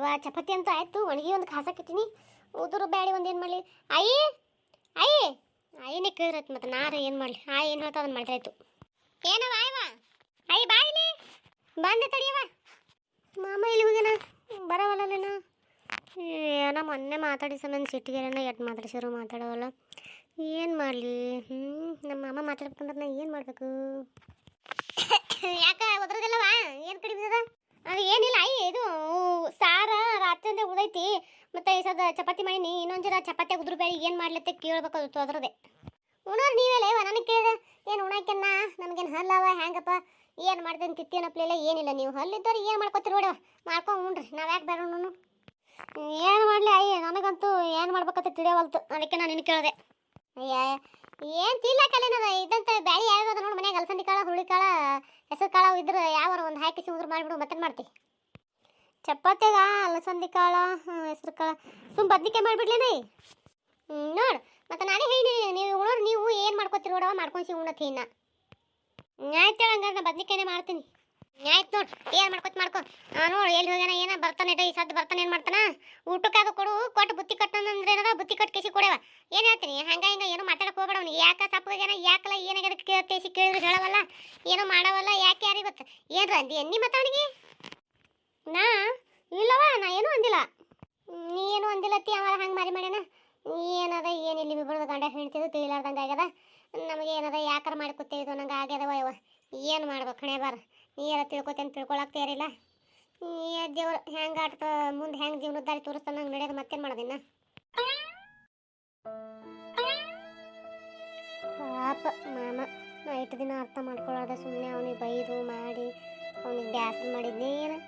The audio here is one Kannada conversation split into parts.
ಇವ ಚಪಾತಿ ಅಂತ ಆಯ್ತು, ಒಣಗಿ ಒಂದು ಕಾಸಕ್ಕಿಟ್ಟಿನಿ ಉದುರು ಬ್ಯಾಡಿ ಒಂದು ಏನು ಮಾಡಲಿ? ಆಯಿ ಆಯಿ, ಆಯಿನೇ ಕೇಳಿದ್ರಾಯ್ತು ಮತ್ತೆ ನಾರ ಏನು ಮಾಡಲಿ? ಆಯಿ ಏನು ಹೇಳ್ತಾ ಅದನ್ನು ಮಾಡಿದ್ರಾಯ್ತು ಏನವ ಆಯವ ಆಯಿ, ಬಾ ಇಲ್ಲಿ. ಬಂದೆ ತಡಿಯವ ಮಾಮ ಇಲ್ಲಿ ಹೋಗ್ಯಾನ? ಬರವಲ್ಲನ ಏನೋ ಮೊನ್ನೆ ಮಾತಾಡಿ ನನ್ನ ಸಿಟ್ಟಿಗೆನ ಎಟ್ಟು ಮಾತಾಡ್ಸಿರೋ ಮಾತಾಡೋವಲ್ಲ. ಏನು ಮಾಡಲಿ? ಹ್ಞೂ ನಮ್ಮ ಮಾಮ ಮಾತಾಡ್ಬೇಕಂದ್ರೆ ನಾ ಏನು ಮಾಡಬೇಕು? ಯಾಕ, ಒದ್ರದಲ್ಲವ? ಏನು ಕಡಿಮೆ ಏನಿಲ್ಲ ಅಯ್ಯ ಇದು, ಸಾರ ರಾತ್ರಿಯಿಂದ ಉದೈತಿ. ಮತ್ತೆ ಈ ಸದ ಚಪಾತಿ ಮಾಡೀನಿ ಇನ್ನೊಂದು ಜರ ಚಪಾತಿ ಉದ್ರ ಬೇಡ, ಏನು ಮಾಡ್ಲತ್ತೆ ಕೇಳ್ಬೇಕು ಅದು ಅದ್ರದೆ ಉಣೋರು ನೀವೇ ಲೇವ, ನನಗೆ ಕೇಳಿದೆ, ಏನು ಉಣಾಕೆನ್ನ ನಮಗೇನು ಹಲ್ಲವ ಹೆಂಗಪ್ಪ ಏನು ಮಾಡ್ತೇನೆ ತಿತ್ತೇನಪ್ಲೆಲ್ಲ ಏನಿಲ್ಲ, ನೀವು ಹಲ್ಲಿದ್ದವ್ರು ಏನು ಮಾಡ್ಕೊತೀರಿ ನೋಡವ ಮಾಡ್ಕೊಂಡು ಉಣ್ರಿ, ನಾವು ಯಾಕೆ ಬೇಡ ಏನು ಮಾಡಲಿ ಅಯ್ಯ ನನಗಂತೂ ಏನು ಮಾಡ್ಬೇಕಂತ ತಿಳಿಯವಲ್ತು ಅದಕ್ಕೆ ನಾನು ನಿನ್ನ ಕೇಳಿದೆ. ಅಯ್ಯ ಏನು ತಿನ್ನಕಲ್ಲೇನದ ಇದಂತ ಬ್ಯಾಳಿ ಯಾವ್ದು ನೋಡಿ ಮನ್ಯಾಗ. ಅಲಸಂದಿ ಕಾಳ ಹುಳಿ ಕಾಳ, ಹೆಸರು ಕಾಳ ಇದ್ರೆ ಯಾವ ಒಂದು ಹಾಕಿ ಉದ್ರ ಮಾಡಿಬಿಡು ಮತ್ತೆ ಮಾಡ್ತಿ? ಚಪಾತಿಗ ಅಲಸಂದಿ ಕಾಳ ಹೆಸರು ಕಾಳ. ಸುಮ್ ಬದ್ನಿಕಾಯಿ ಮಾಡಿಬಿಡ್ಲೇನ ನೋಡು. ಮತ್ತೆ ನಾನೇ ಹೇಳಿ ನೀವು ಉಣೋರು ನೀವು ಏನು ಮಾಡ್ಕೊತೀರಿ ನೋಡವ ಮಾಡ್ಕೊಂಸಿ ಉಣ್ಣತಿ ಇನ್ನ ಆಯ್ತು ಹಂಗಾರೆ ನಾ ಬದ್ನಿಕಾಯಿನೇ ಮಾಡ್ತೀನಿ. ಆಯ್ತು ನೋಡು, ಏನು ಮಾಡ್ಕೊತ ಮಾಡ್ಕೊ. ನೋಡಿ, ಎಲ್ಲಿ ಹೋಗ್ಯಾನ, ಏನ, ಬರ್ತಾನೆ ಈ ಸದ್ದು ಬರ್ತಾನೆ ಏನು ಮಾಡ್ತಾನ? ಊಟಕ್ಕೆ ಅದು ಕೊಡು, ಕೊಟ್ಟು ಬುತ್ತಿ ಕಟ್ಟಂದ್ರೆ ಏನದ, ಬುತ್ತಿ ಕಟ್ಟು ಕೇಸಿ ಕೊಡವ ಏನು ಹೇಳ್ತೀನಿ, ಹಂಗ ಹಿಂಗ ಏನು ಮಾತಾಡಕ್ ಹೋಗ್ಬೇಡ ಅವ್ನು ಸಪ್ ಸಪ್ಪಗಾನ ಯಾಕಲ್ಲ ಏನಾಗ್ಯದ ಕೇಳ್ತೇಸಿ ಕೇಳಿದ್ರೆ ಹೇಳವಲ್ಲ, ಏನೋ ಮಾಡವಲ್ಲ, ಯಾಕೆ ಯಾರಿಗೆ ಗೊತ್ತ? ಏನ್ರ ಅಂದಿ ಎನ್ನಿ ಮಾತಾವಣಿಗೆ ನಾ ಇಲ್ಲವ ನಾ ಏನೂ ಅಂದಿಲ್ಲ. ನೀ ಏನು ಅಂದಿಲ್ಲ ತಿ ಅವ ಹಂಗೆ ಮಾರಿ ಮಾಡ್ಯಾನ. ಏನದ ಏನಿಲ್ಲ ಬಿಬ್ಬರದ ಗಂಡ ಹೇಳ್ತಿದ್ದು ತಿಳಿಲಾರ್ದಂಗೆ ಆಗ್ಯದ? ನಮಗೆ ಏನದ, ಯಾಕಾರ ಮಾಡಿ ಇದು ನಂಗೆ ಆಗ್ಯದವ ಯವ ಏನು ಮಾಡ್ಬೇಕು ಹಣೆ ಬಾರ. ನೀ ಎಲ್ಲ ತಿಳ್ಕೊತೇನೆ ತಿಳ್ಕೊಳಕ್ ಇರಲಿಲ್ಲ ನೀ ದೇವ್ರು ಹೆಂಗೆ ಆಟ ಮುಂದೆ ಹೆಂಗೆ ಜೀವನದಾರಿ ತೋರಿಸ್ತಾನೆ ನಂಗೆ ನಡೆಯೋದು ಮತ್ತೇನು ಮಾಡೋದಿನ್ನ ಪಾಪ ಮಾಮ, ನಾ ಇಟ್ಟು ದಿನ ಅರ್ಥ ಮಾಡ್ಕೊಳ್ಳೋದ ಸುಮ್ಮನೆ ಅವನಿಗೆ ಬೈದು ಮಾಡಿ, ಅವನಿಗೆ ಬ್ಯಾಸರ ಮಾಡಿದ್ನೇ ಏನು?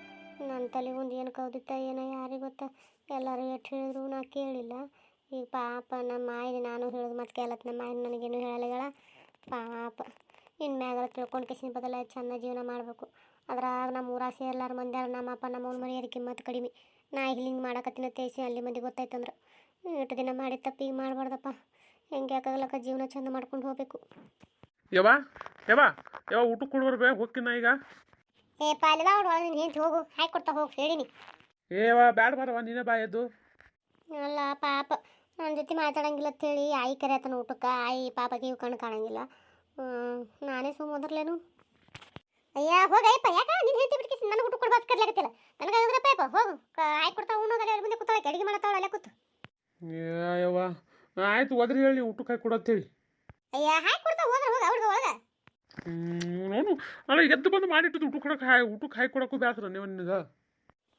ನನ್ನ ತಲೆಗೆ ಒಂದು ಏನು ಕೌದಿತ್ತ ಏನೋ ಯಾರಿಗೆ ಗೊತ್ತ? ಎಲ್ಲರೂ ಎಷ್ಟು ಹೇಳಿದ್ರು ನಾ ಕೇಳಿಲ್ಲ. ಈಗ ಪಾಪ ನಮ್ಮ ಮಾಯಿಗೆ ನಾನು ಹೇಳೋದು ಮತ್ತೆ ಕೇಳತ್ತೆ ನಮ್ಮ ಮಾಯಿನ ನನಗೇನು ಹೇಳಲ್ಲ ಪಾಪ. ಇನ್ನು ತಿಳ್ಕೊಂಡು ಕೆಸಿನ ಬದಲ ಚೆಂದ ಜೀವನ ಮಾಡಬೇಕು. ಅದ್ರಾಗ ನಮ್ಮ ಊರಾಗ ಸೇರ್ಲಾರ ಮಂದ್ಯಾರ ನಮ್ಮ ಅಪ್ಪ ನಮ್ಮ ಅವ್ನ ಅದಕ್ಕೆ ಕಿಮ್ಮತ್ತು ಕಡಿಮೆ. ನಾ ಹಿಂಗೆ ಮಾಡಕತ್ತಿನ ತೇಸಿ ಅಲ್ಲಿ ಮಂದಿ ಗೊತ್ತಾಯ್ತಂದ್ರೆ ಇಷ್ಟು ದಿನ ಮಾಡಿ ತಪ್ಪಿಗೆ ಮಾಡಬಾರ್ದಪ್ಪ. ಹೆಂಗೆ ಯಾಕಾಗಲಕ್ಕ ಜೀವನ ಚಂದ ಮಾಡ್ಕೊಂಡು ಹೋಗ್ಬೇಕು? ಯವ್ವ ಯವ್ವ ಯವ್ವ ಊಟಕ್ಕೆ ಕೊಡ್ಬಾರ ಬೇ ಹೋಗ್ಕಿನ ಈಗ. ಏ ಪಾಲಿದ ಅವ್ರು ನೀನು ಹೆಂಗೆ ಹೋಗು ಹಾಕಿ ಕೊಡ್ತಾ ಹೋಗಿ ಹೇಳಿನಿ. ಏವ ಬ್ಯಾಡ ಬರವ ನೀನೇ ಬಾ ಎದ್ದು. ಅಲ್ಲ ಪಾಪ ನನ್ನ ಜೊತೆ ಮಾತಾಡಂಗಿಲ್ಲ ಅಂತೇಳಿ ಆಯಿ ಕರೆಯತನ ಊಟಕ್ಕೆ ಆಯಿ ಪಾಪಗೆ ಇವು ಕಣ್ಣು ಕಾಣಂಗಿಲ್ಲ. ನಾನೇ ಸುಮ್ಮ ಹೋದ್ರಲೇನು ಅಯ್ಯ ಹೋಗಯ್ಯಪ್ಪ ಯಾಕ ನೀನು ಹೇಳ್ತಿ ಬಿಡ್ಕಿ ನನಗೆ ಊಟ ಕೊಡ್ಬಾರ್ದು ಕರ್ಲಾಗತ್ತಿಲ್ಲ ನನಗೆ ಆಗಿದ್ರಪ್ಪ ಯಪ್ಪ ಹೋಗು. ಆಯ್ತು ಕೊಡ್ತಾ ಉಣ್ಣೋಗಲ್ಲ ಅಲ್ಲಿ ಮುಂದೆ ಕೂತಾಳೆ ಅಡಿಗೆ ಮಾಡತ್ತಾವಳ ಅಲ್ಲೇ ಕೂತು. ಆಯ್ತು ಒದ್ರಿ ಹೇಳಿ ಊಟಕ್ಕೆ ಹಾಕಿ ಕೊಡತ್ತೇಳಿ ಅಯ್ಯ ಹಾಕಿ ಕೊಡ್ತಾ ಹೋದ್ರೆ ಹೋಗ ಅವ್ರಿಗೆ ಒಳಗೆ. ನೋಡು ಅಲ್ಲ ಎದ್ದು ಬಂದು ಮಾಡಿಟ್ಟು ಊಟ ಕೊಡಕ್ಕೆ ಹಾಯ್ ಊಟಕ್ಕೆ ಹಾಕಿ ಕೊಡಕ್ಕೂ ಬ್ಯಾಸರ ನೀವು ನಿನಗೆ?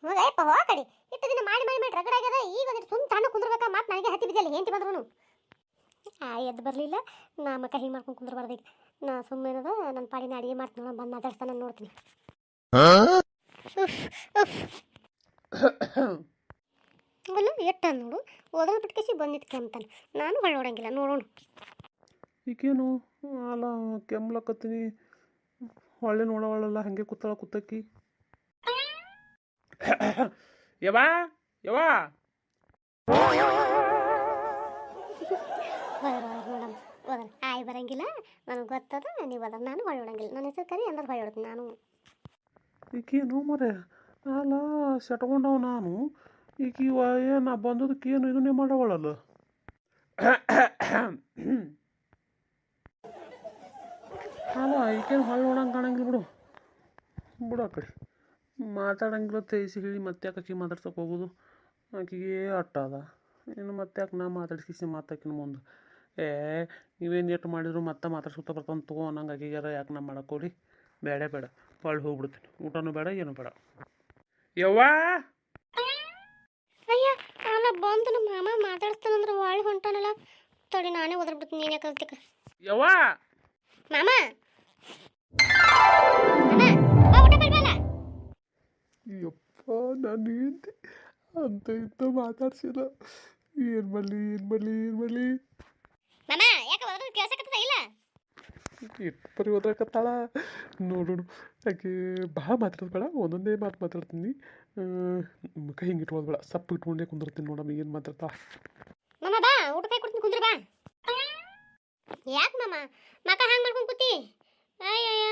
ಹೋಗಯ್ಯಪ್ಪ ಹೋಗ ಕಡಿ. ಇಟ್ಟು ದಿನ ಮಾಡಿ ಮಾಡಿ ಮಾಡಿ ರಗಡ ಆಗ್ಯದ. ಈಗ ಒಂದಿಟ್ಟು ಸುಮ್ ತಣ್ಣ ಕುಂದ್ರಬೇಕಾ ಮಾತು ನನಗೆ ಹತ್ತಿ ಬಿದ್ದಲ್ಲಿ ಹೆಂಡತಿ ಬಂದ್ರು ಆ ಎದ್ದು ಬರಲಿಲ್ಲ. ನಾ ಮಕ್ಕ ಹಿಂಗೆ ಮಾಡ್ಕೊಂಡು ಕುಂದ್ರಬಾರ್ದು ಈಗ. ನಾ ಸುಮ್ಮನೆ ನನ್ನ ಪಾಡಿನ ಅಡಿಗೆ ಮಾಡ್ತೀನಿ ಬಂದು ಮಾತಾಡ್ತಾನೆ ನೋಡ್ತೀನಿ. ಬಲ್ಲ ಎಟ್ಟ ನೋಡು. ಓದಲ್ ಬಿಟ್ಕೇಸಿ ಬಂದಿತ್ತು ಕೆಮ್ತಾನೆ ನಾನು ಹೊಳ್ಳೋಡಂಗಿಲ್ಲ ನೋಡೋಣ. ಈಗೇನು? ಅಲ್ಲ ಕೆಮ್ಲಕತ್ತೀನಿ ಹೊಳ್ಳಿ ನೋಡೋವಳಲ್ಲ ಹಾಗೆ ಕೂತಾಳ ಕೂತಕ್ಕಿ. ಯವಾ ಯವ್ವ? ಓದಲ್ ಆಯ್ ಬರಂಗಿಲ್ಲ. ನನಗೆ ಗೊತ್ತದ, ನೀವು ಅದ ನಾನು ಹೊಳ್ಳೋಡಂಗಿಲ್ಲ ನನ್ನ ಹೆಸರು ಕರಿ, ಅಂದ್ರೆ ಹೊಳ್ಳೋಡ್ತೀನಿ ನಾನು. ಈಗೇನು ಮರೆ? ಅಲ್ಲ, ಸೆಟ್ಕೊಂಡವ ನಾನು. ಈಗ ಬಂದದಕ್ಕೆ ಏನು ಇದನ್ನೇ ಮಾಡವಳಲ್ಲ? ಅಲ್ಲ ಈಗೇನು ಹೊಳ್ಳಿ ನೋಡಂಗೆ ಕಾಣಂಗಿಲ್ಲ ಬಿಡು. ಬಿಡು ಆ ಕಡೆ. ಮಾತಾಡಂಗಿಲ್ಲ ತೇಸಿ ಹೇಳಿ ಮತ್ತೆ ಯಾಕೆ ಆಕಿ ಮಾತಾಡ್ಸಕ್ಕೆ ಹೋಗೋದು? ಆಕಿಗೆ ಅಟ್ಟ ಅದ. ಇನ್ನು ಮತ್ತೆ ಯಾಕೆ ನಾ ಮಾತಾಡ್ಸಿ ಮಾತಾಕಿನ ಮುಂದೆ? ಏ ನೀವೇನು ಎಷ್ಟು ಮಾಡಿದ್ರು ಮತ್ತೆ ಮಾತಾಡ್ಸ್ಕೊತ ಬರ್ತಾನೆ ತಗೋ ಅನ್ನಂಗೆ ಆಕಿಗಾರ ಯಾಕೆ ನಾ ಮಾಡಕ್ಕೋಡಿ ಬೇಡ ಬೇಡ. ಹೊಳ್ಳಿ ಹೋಗ್ಬಿಡ್ತೀನಿ. ಊಟನೂ ಬೇಡ ಏನು ಬೇಡ. ಯವ್ವಾ! ಅಯ್ಯ ಅಲ್ಲ ಬಂದು ನಮ್ಮ ಮಾಮ ಮಾತಾಡ್ತಾನಂದ್ರೆ ಒಳ್ಳೆ ಹೊಂಟಾನಲ್ಲ. ತಡಿ ನಾನೇ ಓದ್ಬಿಡ್ತೀನಿ ನೀನು ಯಾಕೆ ಯವ್ವಾ! ಮಾಮ! ಯಪ್ಪ ನಾನು ಅಂತ ಇತ್ತು ಮಾತಾಡ್ಸಿಲ್ಲ. ಏನು ಮಾಡಲಿ ಏನು ಮಾಡಲಿ ಏನು ಮಾಡಲಿ? ಮಾಮ ಯಾಕೆ ಕೇಳ್ಸಕತ್ತದ ಇಲ್ಲ? ಪರಿ ಓದ್ರಕತ್ತಾಳ ನೋಡು ಆಕೆ ಭಾಳ ಮಾತಾಡೋದು ಒಂದೊಂದೇ ಮಾತು ಮಾತಾಡ್ತೀನಿ. ಮುಖ ಹಿಂಗೆ ಇಟ್ಕೊಳ್ಳೋದು ಬೇಡ ಸಪ್ಪು ಇಟ್ಕೊಂಡೇ ಕುಂದಿರ್ತೀನಿ ನೋಡಮ್ಮ ಏನು ಮಾತಾಡ್ತಾ. ಮಾಮ ಬಾ ಊಟ ಕೈ ಕೊಡ್ತೀನಿ ಕುಂದ್ರ ಬಾ. ಯಾಕೆ ಮಾಮ ಮಕ ಹಂಗೆ ಮಾಡ್ಕೊಂಡು ಕೂತಿ? ಅಯ್ಯಯ್ಯ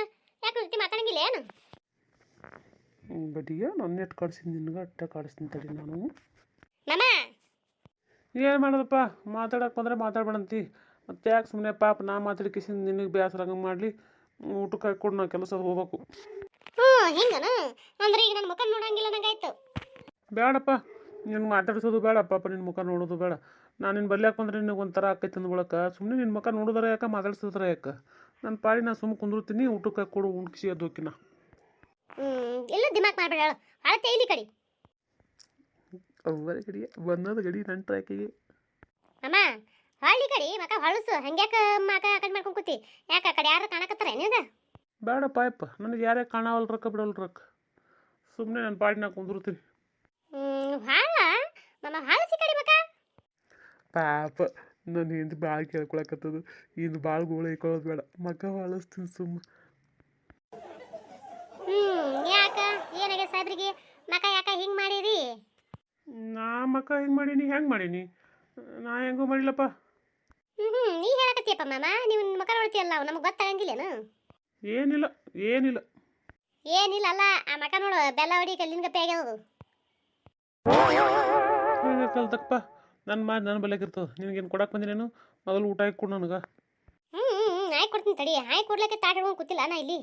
ಯಾಕೆ ಜೊತೆ ಮಾತಾಡಂಗಿಲ್ಲ ಏನು? ಬಡಿಗೆ ನನ್ನ ಎಟ್ಟು ಕಾಡಿಸ್ತೀನಿ ನಿನ್ಗೆ ಅಟ್ಟ ಕಾಡಿಸ್ತೀನಿ ತಡಿ ನಾನು. ಮಾಮ ಏನು ಮಾಡೋದಪ್ಪ? ಮಾತಾಡೋಕೆ ಬಂದರೆ ಮಾತಾಡ್ಬೇಡಂತಿ. ಮತ್ತೆ ಯಾಕೆ ಸುಮ್ಮನೆ ಪಾಪ ನಾ ಮಾತಾಡಿಕಿಸಿ ನಿನಗೆ ಬೇಸರ ರಂಗ ಮಾಡಲಿ. ಊಟಕ್ಕೆ ಹಾಕ್ಕೊಂಡು ನಾವು ಕೆಲಸ ಹೋಗ್ಬೇಕು. ಹ್ಞೂ ಹಿಂಗನ? ಅಂದ್ರೆ ಈಗ ನನ್ನ ಮುಖ ನೋಡಂಗಿಲ್ಲ ನಂಗಾಯ್ತು ಬೇಡಪ್ಪ ನಿನ್ನ ಮಾತಾಡಿಸೋದು ಬೇಡ ಪಾಪ ನಿನ್ನ ಮುಖ ನೋಡೋದು ಬೇಡ ನಾನು ನಿನ್ನ ಬಲ್ಯಾಕ ಬಂದ್ರೆ ನಿನಗೆ ಒಂಥರ ಆಕೈತೆ ಅಂದ್ಕೊಳಕ. ಸುಮ್ಮನೆ ನಿನ್ನ ಮುಖ ನೋಡಿದ್ರೆ ಯಾಕೆ ಮಾತಾಡಿಸಿದ್ರೆ ಯಾಕೆ? ನನ್ನ ಪಾಡಿ ನಾ ಸುಮ್ಮನೆ ಕುಂದಿರ್ತೀನಿ ಊಟಕ್ಕೆ ಕೊಡು ಉಣ್ಕಿಸಿ ಅದೋಕಿನ ಹ್ಞೂ ಎಲ್ಲ ದಿಮಾಕ್ ಮಾಡ್ಬೇಡ ಅಳತೆ ಇಲ್ಲಿ ಕಡಿ. ಅವ್ವರ ಗಡಿ ಒಂದೊಂದು ಗಡಿ ನನ್ನ ಟ್ರ್ಯಾಕಿಗೆ. ಅಮ್ಮ ಹಳ್ಳಿ ಕಡಿ ಮಕ ಹೊಳಸು ಹಂಗ್ಯಾಕ ಮಕ ಕಡೆ ಮಾಡ್ಕೊಂಡ್ ಕೂತಿ? ಯಾಕ ಆ ಕಡೆ ಯಾರು ಕಾಣಕತ್ತಾರ ಏನಿದ ಬೇಡಪ್ಪ ಯಪ್ಪ ನನಗೆ ಯಾರೇ ಕಾಣವಲ್ರಕ್ಕ ಬಿಡಲ್ರಕ್ಕ ಸುಮ್ಮನೆ ನನ್ನ ಪಾಡಿನಾಗ ಕುಂದಿರ್ತೀನಿ. ಹಾಳ? ಮಮ್ಮ ಹಾಳಸಿ ಕಡಿ ಮಕ? ಪಾಪ ನನ್ನ ಹೆಂಡತಿ ಭಾಳ ಕೇಳ್ಕೊಳಕತ್ತದು. ಇಂದು ಭಾಳ ಗೋಳ ಇಕ್ಕೊಳ್ಳೋದು ಬೇಡ. ಮಗ ಹೊಳಸ್ತೀನಿ ಸುಮ್ಮ. ಹ್ಞೂ ಯಾಕ? ಏನಾಗೆ ಸಾಹೇಬ್ರಿಗೆ? ಮಕ ಯಾಕ ಹಿಂಗೆ ಮಾಡಿರಿ? ನಾ ಮಕ್ಕ ಹೆಂಗೆ ಮಾಡೀನಿ ಹೆಂಗೆ ಮಾಡೀನಿ? ನಾ ಹೆಂಗೂ ಮಾಡಿಲ್ಲಪ್ಪ. ಹ್ಞೂ ನೀ ಹೇಳಕತ್ತೀಯಪ್ಪ ಮಾಮ. ನೀವು ಮಕ ನೋಡ್ತೀಯಲ್ಲ ನಮಗೆ ಗೊತ್ತಾಗಂಗಿಲ್ಲೇನು? ಏನಿಲ್ಲ ಏನಿಲ್ಲ. ಏನಿಲ್ಲ ಅಲ್ಲ ಆ ಮಕ ನೋಡು ಬೆಲ್ಲ ಹೊಡಿ ಕಲ್ಲಿನ ಗಪ್ಪೆ ಆಗ್ಯದದು ಹಿಂಗೆ ಕಲ್ತಕ್ಕಪ್ಪ ನನ್ನ ಮಾತು ನನ್ನ ಬಲ್ಯಾಗ ಇರ್ತದೆ. ನಿನಗೇನು ಕೊಡಕ್ಕೆ ಬಂದಿನೇನು ಮೊದಲು ಊಟ ಕೊಡು ನನಗೆ. ಹ್ಞೂ ಹ್ಞೂ ಹ್ಞೂ ಆಯ್ತು ಕೊಡ್ತೀನಿ ತಡಿ. ಆಯ್ತು ಕೊಡ್ಲಿಕ್ಕೆ ತಾಟ ಹಿಡ್ಕೊಂಡು ಕೂತಿಲ್ಲ ನಾ ಇಲ್ಲಿ.